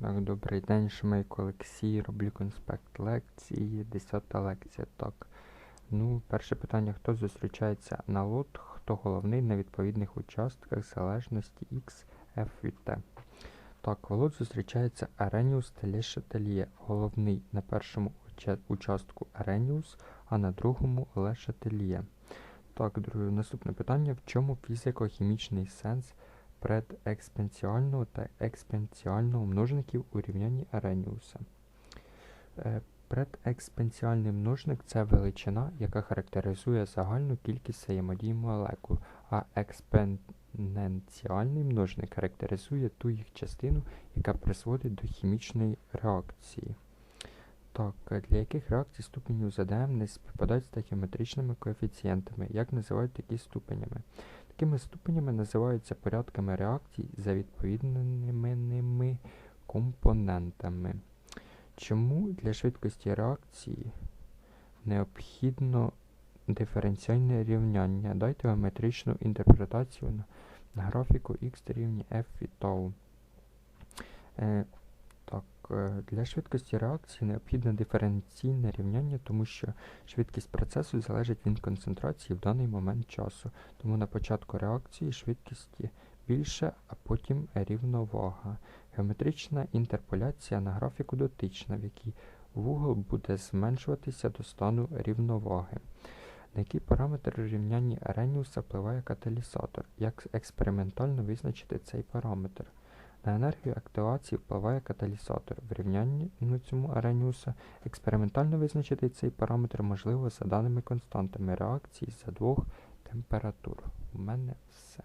Так, добрий день, Шмейко Олексій, роблю конспект лекції, 10 лекція. Так. Ну, перше питання, хто зустрічається на лот, хто головний на відповідних участках залежності X, F від T. Так, лот зустрічається Ареніус та Лешетельє. Головний на першому участку Ареніус, а на другому Лешетельє. Так, друге, наступне питання. В чому фізико-хімічний сенс предекспоненціального та експоненціального множників у рівнянні Ареніуса. Е, Предекспоненціальний множник це величина, яка характеризує загальну кількість взаємодій молекул, а експоненціальний множник характеризує ту їх частину, яка призводить до хімічної реакції. Так, е, для яких реакцій ступенів ЗДМ не співпадають з тахіометричними коефіцієнтами? Як називають такі ступенями? Такими ступенями називаються порядками реакцій за відповідними компонентами. Чому для швидкості реакції необхідно диференціальне рівняння? Дайте геометричну інтерпретацію на, графіку x рівні f від tau. Е, для швидкості реакції необхідне диференційне рівняння, тому що швидкість процесу залежить від концентрації в даний момент часу. Тому на початку реакції швидкості більше, а потім рівновага. Геометрична інтерполяція на графіку дотична, в якій вугол буде зменшуватися до стану рівноваги. На який параметр у рівнянні Ареніуса впливає каталізатор? Як експериментально визначити цей параметр? На енергію активації впливає каталізатор. В рівнянні на цьому Ареніуса експериментально визначити цей параметр можливо за даними константами реакції за двох температур. У мене все.